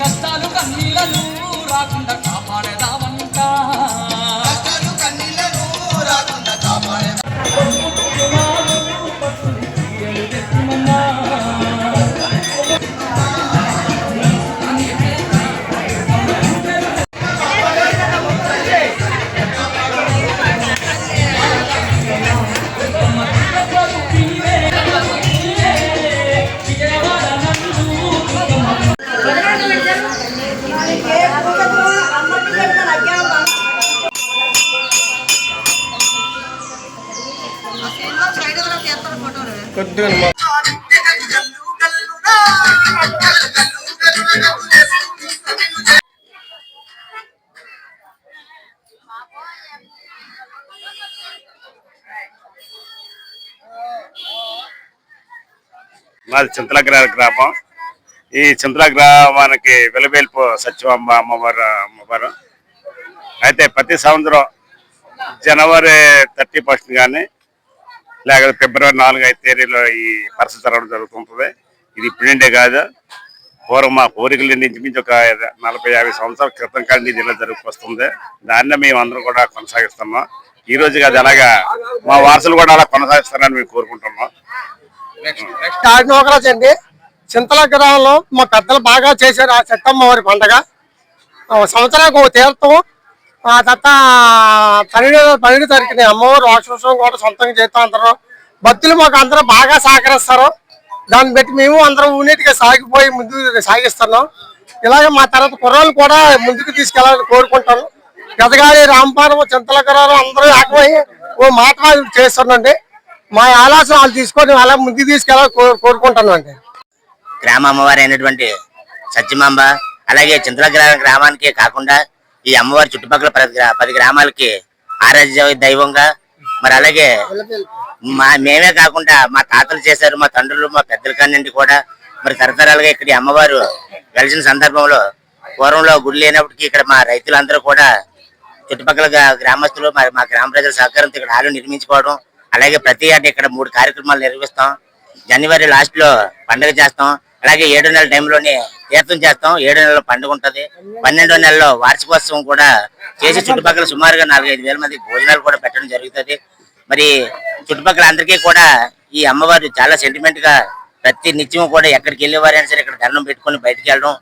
కష్టాలు కన్నీలను రాకుండా మాది చింతల గ్రామం. ఈ చింతల గ్రామానికి వెలువేల్పు సత్యవాంబ అమ్మవారు అమ్మవారు. అయితే ప్రతి సంవత్సరం జనవరి థర్టీ ఫస్ట్ కానీ లేకపోతే ఫిబ్రవరి నాలుగు ఐదు తేదీలో ఈ పరిస్థితి జరగడం జరుగుతుంటుంది. ఇది ఇప్పుడంటే కాదు. పూర్వం మా కోరికలు నుంచి ఒక నలభై యాభై సంవత్సరాల క్రితం కానీ ఇది ఇలా దాన్నే మేము అందరం కూడా కొనసాగిస్తున్నాం. ఈ రోజు కాదు అలాగా మా వారసులు కూడా అలా కొనసాగిస్తారని మేము కోరుకుంటున్నాం. కాకినోకరాజు అండి చింతల గ్రామంలో మా పెద్దలు బాగా చేశారు ఆ చెట్టమ్మ వారి పండగ. సంవత్సరానికి ఒక తీర్థం ఆ తర్వాత పన్నెండు పన్నెండు తారీఖుని అమ్మవారు రాక్షసం కూడా సొంతంగా చేస్తూ అందరం భక్తులు మాకు అందరూ బాగా సహకరిస్తారు. దాన్ని బట్టి మేము అందరం యూనిట్గా సాగిపోయి ముందుకు సాగిస్తున్నాం. ఇలాగే మా తర్వాత కుర్రాలు కూడా ముందుకు తీసుకెళ్ళాలని కోరుకుంటాను. పెదగాలి రాంపారం చింతలకరాలు అందరూ ఏకమై ఓ మాట చేస్తున్నాండి మా ఆలోచన వాళ్ళు తీసుకొని అలా ముందుకు తీసుకెళ్ళాలని కో- కోరుకుంటాను అండి గ్రామ అమ్మవారి అయినటువంటి సత్యమాంబ అలాగే చింతలగ్రామ గ్రామానికే కాకుండా ఈ అమ్మవారి చుట్టుపక్కల పది పది గ్రామాలకి ఆరాధ్య దైవంగా మరి అలాగే మా మేమే కాకుండా మా తాతలు చేశారు మా తండ్రులు మా పెద్దల కానింటి కూడా మరి తరతరాలుగా ఇక్కడ అమ్మవారు వెలిసిన సందర్భంలో పూర్వంలో గుడి లేనప్పటికీ ఇక్కడ మా రైతులందరూ కూడా చుట్టుపక్కల గ్రామస్తులు మరి మా గ్రామ ప్రజల సహకారంతో ఇక్కడ ఆలు నిర్మించుకోవడం అలాగే ప్రతి ఏటా ఇక్కడ మూడు కార్యక్రమాలు నిర్వహిస్తాం. జనవరి లాస్ట్లో పండుగ చేస్తాం. అలాగే ఏడో నెల టైంలోనే తీర్థం చేస్తాం. ఏడో నెలలో పండుగ ఉంటది. పన్నెండో నెలలో వార్షికోత్సవం కూడా చేసి చుట్టుపక్కల సుమారుగా నాలుగైదు వేల మంది భోజనాలు కూడా పెట్టడం జరుగుతుంది. మరి చుట్టుపక్కల అందరికీ కూడా ఈ అమ్మవారు చాలా సెంటిమెంట్గా ప్రతి నిత్యం కూడా ఎక్కడికి వెళ్ళేవారైనా సరే ఇక్కడ దండం పెట్టుకొని బయటకు వెళ్ళడం